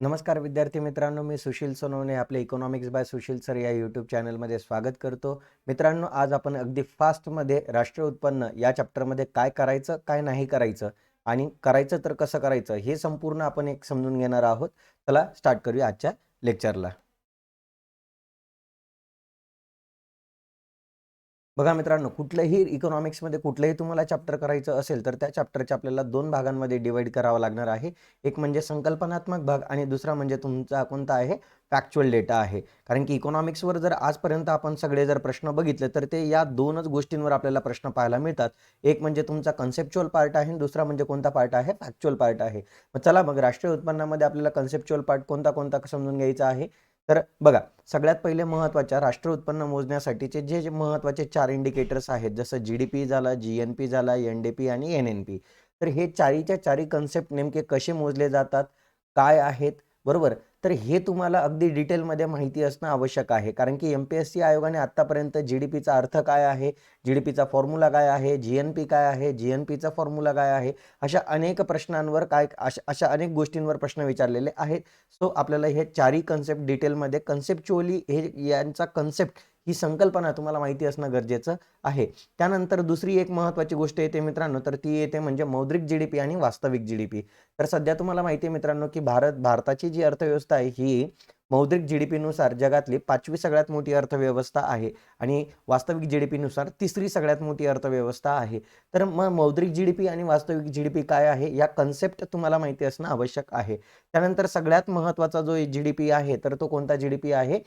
नमस्कार विद्यार्थी मित्रांनो मी सुशील सोनवणे आपले इकॉनॉमिक्स बाय सुशील सर या यूट्यूब चॅनलमध्ये स्वागत करतो. मित्रांनो आज आपण अगदी फास्टमध्ये राष्ट्रीय उत्पन्न या चॅप्टरमध्ये काय करायचं काय नाही करायचं आणि करायचं तर कसं करायचं हे संपूर्ण आपण एक समजून घेणार आहोत. चला स्टार्ट करूया आजच्या लेक्चरला बघा मित्रांनो कुठलंही इकॉनॉमिक्समध्ये कुठलंही तुम्हाला चॅप्टर करायचं असेल तर त्या चॅप्टरचे आपल्याला दोन भागांमध्ये डिवाईड करावं लागणार आहे. एक म्हणजे संकल्पनात्मक भाग आणि दुसरा म्हणजे तुमचा कोणता आहे? फॅक्च्युअल डेटा आहे. कारण की इकॉनॉमिक्सवर जर आजपर्यंत आपण सगळे जर प्रश्न बघितले तर ते या दोनच गोष्टींवर आपल्याला प्रश्न पाहायला मिळतात. एक म्हणजे तुमचा कन्सेप्च्युअल पार्ट आहे आणि दुसरा म्हणजे कोणता पार्ट आहे? फॅक्च्युअल पार्ट आहे. मग चला मग राष्ट्रीय उत्पन्नामध्ये आपल्याला कन्सेप्च्युअल पार्ट कोणता कोणता समजून घ्यायचा आहे? तर बघा सगळ्यात पहिले महत्त्वाच्या राष्ट्र उत्पन्न मोजण्यासाठीचे जे जे महत्त्वाचे चार इंडिकेटर्स आहेत जसं जी डी पी झाला जी एन पी झाला एन डी पी आणि एन एन पी तर हे चारीच्या चारी कन्सेप्ट नेमके कसे मोजले जातात काय आहेत बरोबर? तर हे तुम्हाला अगदी डिटेलमध्ये माहिती असणं आवश्यक आहे. कारण की एम पी एस सी आयोगाने आत्तापर्यंत जी डी पीचा अर्थ काय आहे? जी डी पीचा फॉर्म्युला काय आहे? जी एन पी काय आहे? जी एन पीचा फॉर्म्युला काय आहे? अशा अनेक प्रश्नांवर काय अशा अशा अनेक गोष्टींवर प्रश्न विचारलेले आहेत. सो आपल्याला हे चारही कन्सेप्ट डिटेलमध्ये कन्सेप्च्युअली हे यांचा कन्सेप्ट ही संकल्पना तुम्हाला माहिती असणं गरजेचं आहे. त्यानंतर दुसरी एक महत्त्वाची गोष्ट येते मित्रांनो तर ती येते म्हणजे मौद्रिक जी डी पी आणि वास्तविक जी डी पी तर सध्या तुम्हाला माहिती आहे मित्रांनो की भारत भारताची जी अर्थव्यवस्था आहे ही मौद्रिक जी डी पीनुसार जगातली पाचवी सगळ्यात मोठी अर्थव्यवस्था आहे आणि वास्तविक जी डी पीनुसार तिसरी सगळ्यात मोठी अर्थव्यवस्था आहे. तर मग मौद्रिक जी डी पी आणि वास्तविक जी डी पी काय आहे या कन्सेप्ट तुम्हाला माहिती असणं आवश्यक आहे. त्यानंतर सगळ्यात महत्त्वाचा जो जी डी पी आहे तर तो कोणता जी डी पी आहे?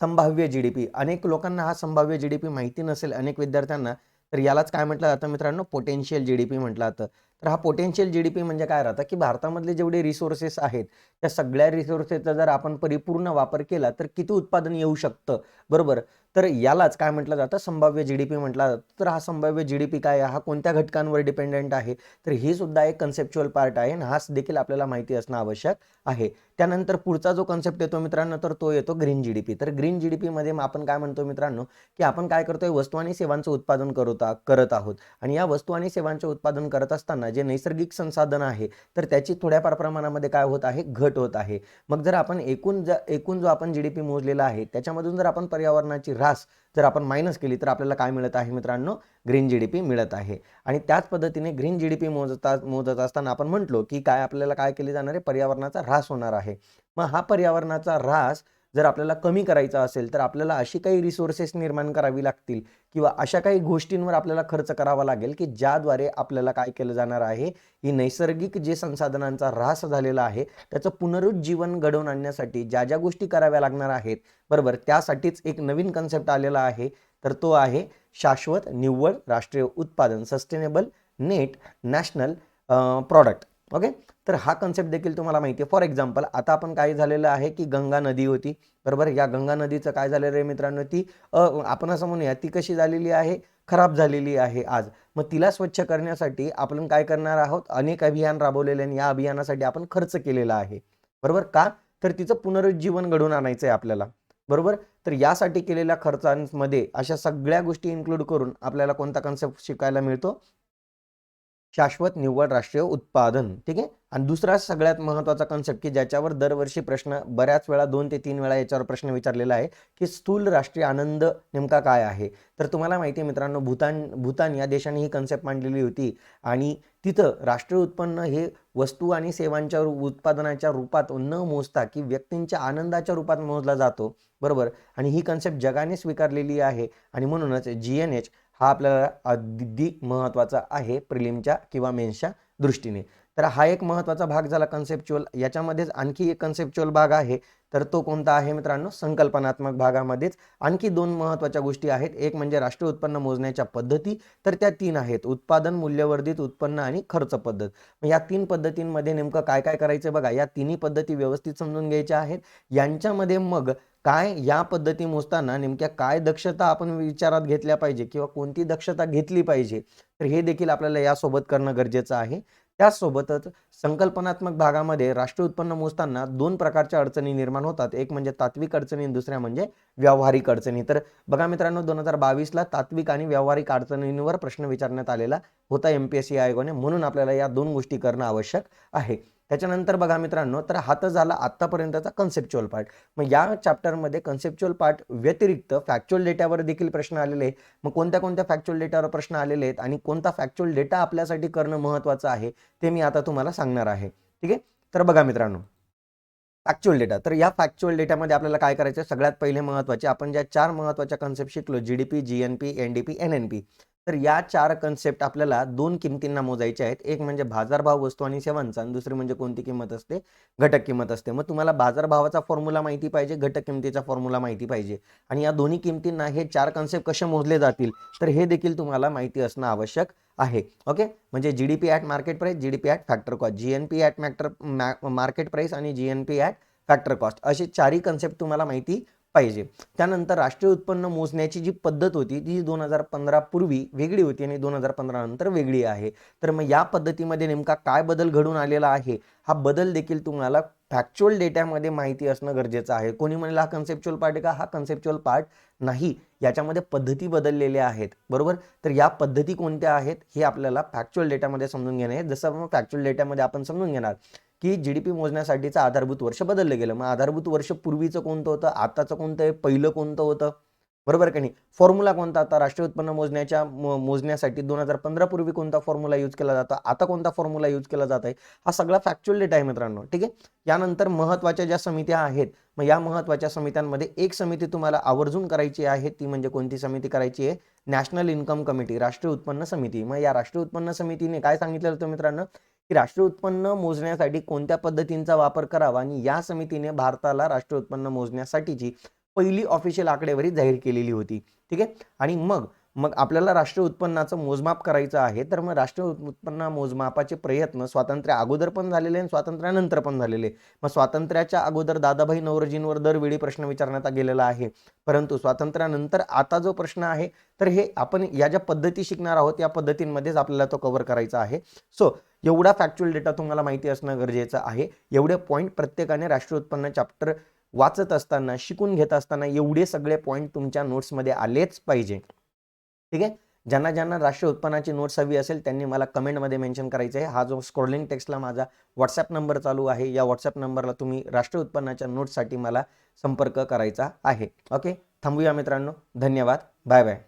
संभाव्य जी डी पी अनेक लोकांना हा संभाव्य जी डी पी माहिती नसेल अनेक विद्यार्थ्यांना तर यालाच काय म्हटलं जातं मित्रांनो? पोटेन्शियल जी डी पी म्हटलं जातं. तर हा पोटेन्शियल जी डी पी म्हणजे काय राहतं की भारतामधले जेवढे रिसोर्सेस आहेत त्या सगळ्या रिसोर्सेसचा जर आपण परिपूर्ण वापर केला तर किती उत्पादन येऊ शकतं? बरोबर? तर यालाच काय म्हटलं जातं? संभाव्य जी डी पी म्हटलं जातं. तर हा संभाव्य जी डी पी काय हा कोणत्या घटकांवर डिपेंडेंट आहे? तर ही सुद्धा एक कन्सेप्च्युअल पार्ट आहे आणि हाच देखील आपल्याला माहिती असणं आवश्यक आहे. त्यानंतर पुढचा जो कन्सेप्ट येतो मित्रांनो तर तो येतो ग्रीन जी डी पी तर ग्रीन जी डी पीमध्ये आपण काय म्हणतो मित्रांनो? की आपण काय करतोय? वस्तू आणि सेवांचं उत्पादन करत करत आहोत. आणि या वस्तू आणि सेवांचे उत्पादन करत असताना जे नैसर्गिक संसाधन आहे तर त्याची थोड्याफार प्रमाणामध्ये काय होत आहे? घट होत आहे. मग जर आपण एकूण ज एकूण जो आपण जी डी पी मोजलेला आहे त्याच्यामधून जर आपण पर्यावरणाची ऱ्हास जर आपण मायनस केली तर आपल्याला काय मिळत आहे मित्रांनो? ग्रीन जी डी पी मिळत आहे. आणि त्याच पद्धतीने ग्रीन जी डी पी मोजता मोजत असताना आपण म्हटलो की काय आपल्याला काय केले जाणार आहे? पर्यावरणाचा ऱ्हास होणार आहे. मग हा पर्यावरणाचा ऱ्हास जर आपल्याला कमी करायचा असेल तर आपल्याला अशी काही रिसोर्सेस निर्माण करावी लागतील किंवा अशा काही गोष्टींवर आपल्याला खर्च करावा लागेल की ज्याद्वारे आपल्याला काय केलं जाणार आहे? ही नैसर्गिक जे संसाधनांचा ऱ्हास झालेला आहे त्याचं पुनरुज्जीवन घडवून आणण्यासाठी ज्या ज्या गोष्टी कराव्या लागणार आहेत बरोबर त्यासाठीच एक नवीन कन्सेप्ट आलेला आहे. तर तो आहे शाश्वत निव्वळ राष्ट्रीय उत्पादन sustainable net national product okay तर हा कन्सेप्ट देखील तुम्हाला माहिती आहे फॉर एक्झाम्पल आता आपण काय झालेलं आहे की गंगा नदी होती. बरोबर? या गंगा नदीचं काय झालेलं आहे मित्रांनो? ती आपण असं म्हणूया ती कशी झालेली आहे? खराब झालेली आहे आज. मग तिला स्वच्छ करण्यासाठी आपण काय करणार आहोत? अनेक अभियान राबवलेले आणि या अभियानासाठी आपण खर्च केलेला आहे. बरोबर? का? तर तिचं पुनरुज्जीवन घडवून आणायचं आहे आपल्याला. बरोबर? तर यासाठी केलेल्या खर्चांमध्ये अशा सगळ्या गोष्टी इन्क्लूड करून आपल्याला कोणता कन्सेप्ट शिकायला मिळतो? शाश्वत निव्वळ राष्ट्रीय उत्पादन. ठीक आहे? आणि दुसरा सगळ्यात महत्त्वाचा कन्सेप्ट की ज्याच्यावर दरवर्षी प्रश्न बऱ्याच वेळा दोन ते तीन वेळा याच्यावर प्रश्न विचारलेला आहे की स्थूल राष्ट्रीय आनंद नेमका काय आहे? तर तुम्हाला माहिती आहे मित्रांनो भूतान भूतान या देशाने ही कन्सेप्ट मांडलेली होती. आणि तिथं राष्ट्रीय उत्पन्न हे वस्तू आणि सेवांच्या उत्पादनाच्या रूपात न मोजता की व्यक्तींच्या आनंदाच्या रूपात मोजला जातो. बरोबर? आणि ही कन्सेप्ट जगाने स्वीकारलेली आहे. आणि म्हणूनच जी एन एच हा आपल्याला अगदी महत्त्वाचा आहे प्रिलिमच्या किंवा मेन्सच्या दृष्टीने. तर हा एक महत्त्वाचा भाग झाला कन्सेप्च्युअल याच्यामध्येच आणखी एक कन्सेप्च्युअल भाग आहे. तर तो कोणता आहे मित्रांनो? संकल्पनात्मक भागामध्येच. आणखी दोन महत्त्वाच्या गोष्टी आहेत. एक म्हणजे राष्ट्रीय उत्पन्न मोजण्याच्या पद्धती. तर त्या तीन आहेत. उत्पादन मूल्यवर्धित उत्पन्न आणि खर्च पद्धत. या तीन पद्धतींमध्ये नेमकं काय काय करायचं बघा. या तिन्ही पद्धती व्यवस्थित समजून घ्यायच्या आहेत. यांच्यामध्ये मग काय या पद्धती मोजताना नेमक्या काय दक्षता आपण विचारात घेतल्या पाहिजे किंवा कोणती दक्षता घेतली पाहिजे? तर हे देखील आपल्याला यासोबत करणं गरजेचं आहे. त्याचसोबतच संकल्पनात्मक भागामध्ये राष्ट्रीय उत्पन्न मोजताना दोन प्रकारच्या अडचणी निर्माण होतात. एक म्हणजे तात्विक अडचणी दुसऱ्या म्हणजे व्यावहारिक अडचणी. तर बघा मित्रांनो दोन हजार बावीसला तात्विक आणि व्यावहारिक अडचणींवर प्रश्न विचारण्यात आलेला होता एम पी एस सी आयोगाने. म्हणून आपल्याला या दोन गोष्टी करणं आवश्यक आहे. त्याच्यानंतर बघा मित्रांनो तर हा तर झाला आत्तापर्यंतचा कन्सेप्च्युअल पार्ट मग या चॅप्टरमध्ये कन्सेप्च्युअल पार्ट व्यतिरिक्त फॅक्च्युअल डेटावर देखील प्रश्न आलेले आहेत. मग कोणत्या कोणत्या फॅक्च्युअल डेटावर प्रश्न आलेले आहेत आणि कोणता फॅक्च्युअल डेटा आपल्यासाठी करणं महत्त्वाचं आहे ते मी आता तुम्हाला सांगणार आहे. ठीक आहे? तर बघा मित्रांनो फॅक्च्युअल डेटा तर या फॅक्च्युअल डेटामध्ये आपल्याला काय करायचं सगळ्यात पहिले महत्त्वाचे आपण ज्या चार महत्त्वाच्या कन्सेप्ट शिकलो G D P G N P N D P N N P तर या चार कन्सेप्ट आपल्याला दोन किमतींना मोजायचे आहेत. एक म्हणजे बाजारभाव वस्तू आणि सेवांचा आणि दुसरी म्हणजे कोणती किंमत असते? घटक किंमत असते. मग तुम्हाला बाजारभावाचा फॉर्म्युला माहिती पाहिजे घटक किमतीचा फॉर्म्युला माहिती पाहिजे. आणि या दोन्ही किमतींना हे चार कन्सेप्ट कसे मोजले जातील? तर हे देखील तुम्हाला माहिती असणं आवश्यक आहे. ओके म्हणजे G D P at market price G D P at factor cost G N P at factor market price आणि G N P at factor cost असे चारही कन्सेप्ट तुम्हाला माहिती पाहिजे. त्यानंतर राष्ट्रीय उत्पन्न मोजण्याची जी पद्धत होती ती दोन हजार पंधरा पूर्वी वेगळी होती आणि दोन हजार पंधरा नंतर वेगळी आहे. तर मग या पद्धतीमध्ये नेमका काय बदल घडून आलेला आहे हा बदल देखील तुम्हाला फॅक्च्युअल डेटामध्ये माहिती असणं गरजेचं आहे. कोणी म्हणेल हा कन्सेप्च्युअल पार्ट आहे का? हा कन्सेप्च्युअल पार्ट नाही. याच्यामध्ये पद्धती बदललेल्या आहेत. बरोबर? तर या पद्धती कोणत्या आहेत हे आपल्याला फॅक्च्युअल डेटामध्ये समजून घेणे आहे. जसं फॅक्च्युअल डेटामध्ये आपण समजून घेणार की जी डी पी मोजण्यासाठीचं आधारभूत वर्ष बदललं गेलं. मग आधारभूत वर्ष पूर्वीचं कोणतं होतं? आताचं कोणतं आहे? पहिलं कोणतं होतं? बरोबर का नाही? फॉर्म्युला कोणता आता? राष्ट्रीय उत्पन्न मोजण्याच्या मोजण्यासाठी दोन हजार पंधरा पूर्वी कोणता फॉर्म्युला यूज केला जातो? आता कोणता फॉर्म्युला यूज केला जात आहे? हा सगळा फॅक्च्युअल डेटा आहे मित्रांनो. ठीक आहे? यानंतर महत्त्वाच्या ज्या समित्या आहेत मग या महत्त्वाच्या समित्यांमध्ये एक समिती तुम्हाला आवर्जून करायची आहे ती म्हणजे कोणती समिती करायची आहे? नॅशनल इन्कम कमिटी राष्ट्रीय उत्पन्न समिती. मग या राष्ट्रीय उत्पन्न समितीने काय सांगितलं होतं मित्रांनो? राष्ट्रीय उत्पन्न मोजण्यासाठी कोणत्या पद्धतींचा वापर करावा आणि या समितीने भारताला राष्ट्रीय उत्पन्न मोजण्यासाठीची पहिली ऑफिशियल आकडेवारी जाहीर केलेली होती. ठीक आहे? आणि मग मग आपल्याला राष्ट्रीय उत्पन्नाचं मोजमाप करायचं आहे तर मग राष्ट्रीय उत्पन्न मोजमापाचे प्रयत्न स्वातंत्र्य अगोदर पण झालेले आणि स्वातंत्र्यानंतर पण झालेले. मग स्वातंत्र्याच्या अगोदर दादाभाई नवरोजींवर दरवेळी प्रश्न विचारण्यात गेलेला आहे. परंतु स्वातंत्र्यानंतर आता जो प्रश्न आहे तर हे आपण या ज्या पद्धती शिकणार आहोत या पद्धतींमध्येच आपल्याला तो कव्हर करायचा आहे. सो एवढा फॅक्च्युअल डेटा तुम्हाला माहिती असणं गरजेचं आहे. एवढे पॉईंट प्रत्येकाने राष्ट्रीय उत्पन्न चॅप्टर वाचत असताना शिकून घेत असताना एवढे सगळे पॉईंट तुमच्या नोट्समध्ये आलेच पाहिजे. ठीक आहे? ज्यांना ज्यांना राष्ट्रीय उत्पन्नाची नोट्स हवी असेल त्यांनी मला कमेंटमध्ये मेन्शन करायचं आहे. हा जो स्क्रोलिंग टेक्स्टला माझा व्हॉट्सॲप नंबर चालू आहे या व्हॉट्सॲप नंबरला तुम्ही राष्ट्रीय उत्पन्नाच्या नोट्ससाठी मला संपर्क करायचा आहे. ओके थांबूया मित्रांनो. धन्यवाद. Bye bye